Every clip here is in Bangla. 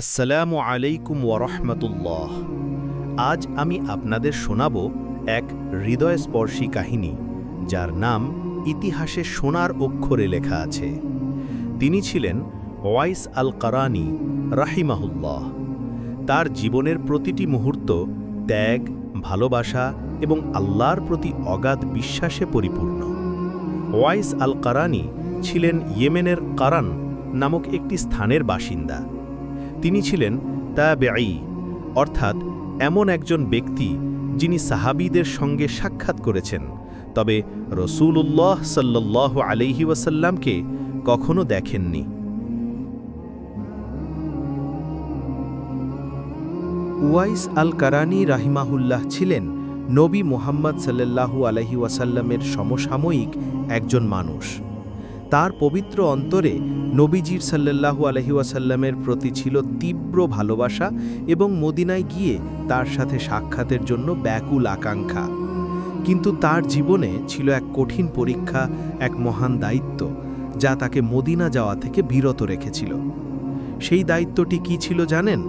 আসসালামু আলাইকুম ওরহমতুল্লাহ আজ আমি আপনাদের শোনাব এক হৃদয়স্পর্শী কাহিনী, যার নাম ইতিহাসে সোনার অক্ষরে লেখা আছে। তিনি ছিলেন ওয়াইস আল কারানি রাহিমাহুল্লাহ। তার জীবনের প্রতিটি মুহূর্ত ত্যাগ, ভালোবাসা এবং আল্লাহর প্রতি অগাধ বিশ্বাসে পরিপূর্ণ। ওয়াইস আল কারানি ছিলেন ইয়েমেনের কারান নামক একটি স্থানের বাসিন্দা। তিনি ছিলেন তাবেঈ, অর্থাৎ এমন একজন ব্যক্তি যিনি সাহাবীদের সঙ্গে সাক্ষাৎ করেছেন। তবে রসূলুল্লাহ সাল্লাহ আলহি ওয়াসাল্লামকে কখনো দেখেননি। উয়াইস আল কারানি রাহিমাহুল্লাহ ছিলেন নবী মোহাম্মদ সাল্লাল্লাহু আলহি ওয়াসাল্লামের সমসাময়িক একজন মানুষ। তার পবিত্র অন্তরে নবীজির সাল্লাল্লাহু আলহি ওয়াসাল্লামের প্রতি ছিল তীব্র ভালোবাসা এবং মদিনায় গিয়ে তার সাথে সাক্ষাতের জন্য ব্যাকুল আকাঙ্ক্ষা। কিন্তু তার জীবনে ছিল এক কঠিন পরীক্ষা, এক মহান দায়িত্ব, যা তাকে মদিনা যাওয়া থেকে বিরত রেখেছিল। সেই দায়িত্বটি কি ছিল জানেন?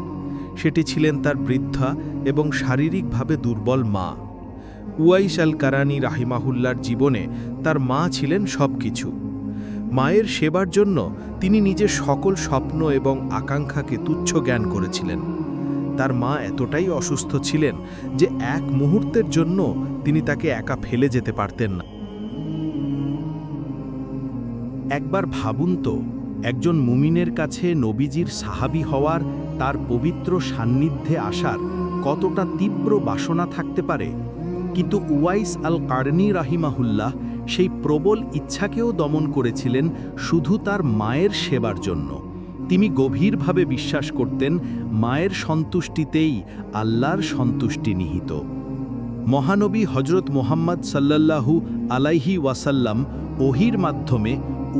সেটি ছিলেন তার বৃদ্ধা এবং শারীরিকভাবে দুর্বল মা। উয়াইশ আল কারানি রাহিমাহুল্লার জীবনে তার মা ছিলেন সব কিছু মায়ের সেবার জন্য তিনি নিজের সকল স্বপ্ন এবং আকাঙ্ক্ষাকে তুচ্ছ জ্ঞান করেছিলেন। তার মা এতটাই অসুস্থ ছিলেন যে এক মুহূর্তের জন্য তিনি তাকে একা ফেলে যেতে পারতেন না। একবার ভাবুন তো, একজন মুমিনের কাছে নবীজির সাহাবি হওয়ার তার পবিত্র সান্নিধ্যে আসার কতটা তীব্র বাসনা থাকতে পারে, কিন্তু উয়াইস আল কারনি রাহিমাহুল্লাহ সেই প্রবল ইচ্ছাকেও দমন করেছিলেন শুধু তার মায়ের সেবার জন্য। তিনি গভীরভাবে বিশ্বাস করতেন মায়ের সন্তুষ্টিতেই আল্লাহর সন্তুষ্টি নিহিত। মহানবী হজরত মোহাম্মদ সাল্লাল্লাহু আলাইহি ওয়াসাল্লাম ওহির মাধ্যমে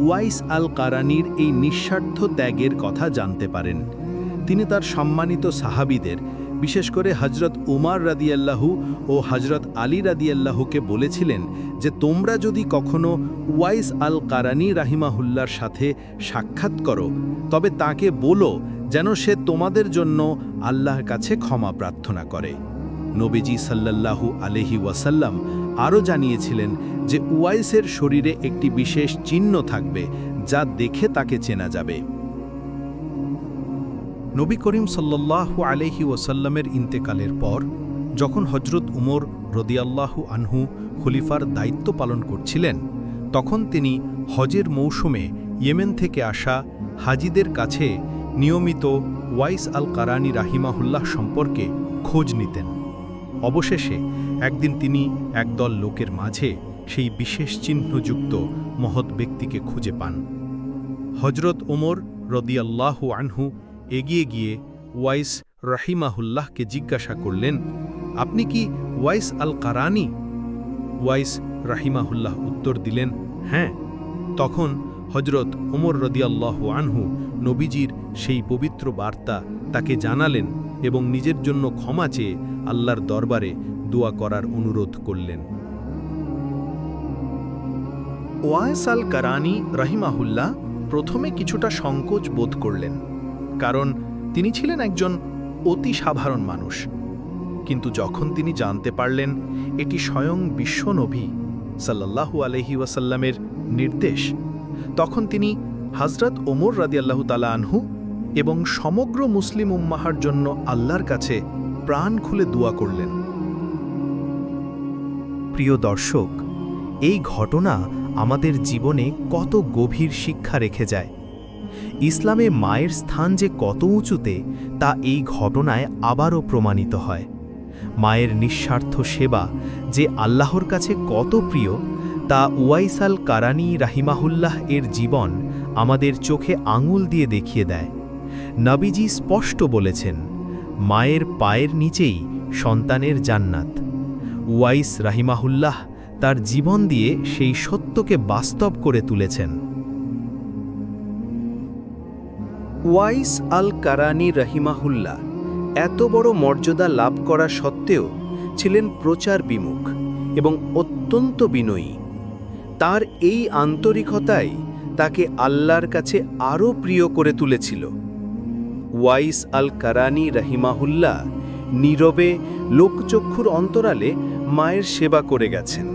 ওয়াইস আল কারানির এই নিঃস্বার্থ ত্যাগের কথা জানতে পারেন। তিনি তার সম্মানিত সাহাবিদের বিশেষ করে হজরত উমার রাদিয়াল্লাহু ও হজরত আলী রাদিয়াল্লাহুকে বলেছিলেন যে, তোমরা যদি কখনো ওয়াইস আল কারানি রাহিমাহুল্লার সাথে সাক্ষাৎ করো, তবে তাকে বলো যেন সে তোমাদের জন্য আল্লাহর কাছে ক্ষমা প্রার্থনা করে। নবীজি সাল্লাল্লাহু আলহি ওয়াসাল্লাম আরও জানিয়েছিলেন যে উয়াইসের শরীরে একটি বিশেষ চিহ্ন থাকবে যা দেখে তাকে চেনা যাবে। নবী করিম সাল্লাল্লাহু আলহি ওসাল্লামের ইন্তেকালের পর, যখন হজরত উমর রদিয়াল্লাহু আনহু খলিফার দায়িত্ব পালন করছিলেন, তখন তিনি হজের মৌসুমে ইয়েমেন থেকে আসা হাজিদের কাছে নিয়মিত ওয়াইস আল কারানি রাহিমাহুল্লাহ সম্পর্কে খোঁজ নিতেন। অবশেষে একদিন তিনি একদল লোকের মাঝে সেই বিশেষ চিহ্নযুক্ত মহৎ ব্যক্তিকে খুঁজে পান। হজরত ওমর রদিয়াল্লাহু আনহু এগিয়ে গিয়ে ওয়াইস রাহিমাহুল্লাহকে জিজ্ঞাসা করলেন, আপনি কি ওয়াইস আল কারানি ওয়াইস রাহিমাহুল্লাহ উত্তর দিলেন হ্যাঁ। তখন হজরত ওমর রদিয়াল্লাহ আনহু নবীজির সেই পবিত্র বার্তা তাকে জানালেন এবং নিজের জন্য ক্ষমা চেয়ে আল্লাহর দরবারে দোয়া করার অনুরোধ করলেন। ওয়াইস আল কারানি রহিমাহুল্লাহ প্রথমে কিছুটা সংকোচ বোধ করলেন। কারণ তিনি ছিলেন একজন অতি সাধারণ মানুষ। কিন্তু যখন তিনি জানতে পারলেন, এটি স্বয়ং বিশ্বনবী সাল্লাল্লাহু আলহি ওয়াসাল্লামের নির্দেশ, তখন তিনি হজরত ওমর রাদিয়াল্লাহু তালা আনহু এবং সমগ্র মুসলিম উম্মাহার জন্য আল্লাহর কাছে প্রাণ খুলে দোয়া করলেন। প্রিয় দর্শক, এই ঘটনা আমাদের জীবনে কত গভীর শিক্ষা রেখে যায়। ইসলামে মায়ের স্থান যে কত উঁচুতে, তা এই ঘটনায় আবারও প্রমাণিত হয়। মায়ের নিঃস্বার্থ সেবা যে আল্লাহর কাছে কত প্রিয়, তা উয়াইসাল কারানি রাহিমাহুল্লাহ এর জীবন আমাদের চোখে আঙুল দিয়ে দেখিয়ে দেয়। নবীজি স্পষ্ট বলেছেন, মায়ের পায়ের নিচেই সন্তানের জান্নাত। ওয়াইস রাহিমাহুল্লাহ তার জীবন দিয়ে সেই সত্যকে বাস্তব করে তুলেছেন। ওয়াইস আল কারানি রহিমাহুল্লাহ এত বড় মর্যাদা লাভ করা সত্ত্বেও ছিলেন প্রচার বিমুখ এবং অত্যন্ত বিনয়ী। তার এই আন্তরিকতাই তাকে আল্লাহর কাছে আরও প্রিয় করে তুলেছিল। ওয়াইস আল কারানি রাহিমাহুল্লাহ নীরবে লোকচক্ষুর অন্তরালে মায়ের সেবা করে গেছেন।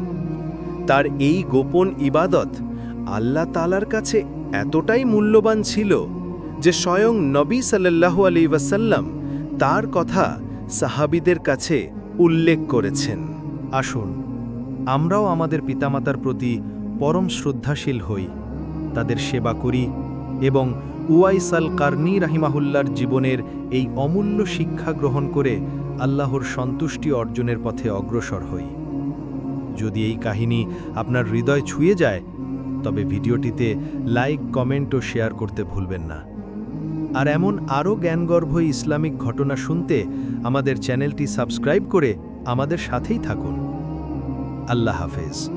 তার এই গোপন ইবাদত আল্লাহ তালার কাছে এতটাই মূল্যবান ছিল যে স্বয়ং নবী সাল্লাল্লাহু আলী ওয়াসাল্লাম তার কথা সাহাবিদের কাছে উল্লেখ করেছেন। আসুন, আমরাও আমাদের পিতামাতার প্রতি পরম শ্রদ্ধাশীল হই, তাদের সেবা করি এবং উয়াইসাল কার্নি রাহিমাহুল্লার জীবনের এই অমূল্য শিক্ষা গ্রহণ করে আল্লাহর সন্তুষ্টি অর্জনের পথে অগ্রসর হই। যদি এই কাহিনী আপনার হৃদয় ছুঁয়ে যায়, তবে ভিডিওটিতে লাইক, কমেন্ট ও শেয়ার করতে ভুলবেন না। আর এমন আরও জ্ঞানগর্ভ ইসলামিক ঘটনা শুনতে আমাদের চ্যানেলটি সাবস্ক্রাইব করে আমাদের সাথেই থাকুন। আল্লাহ হাফেজ।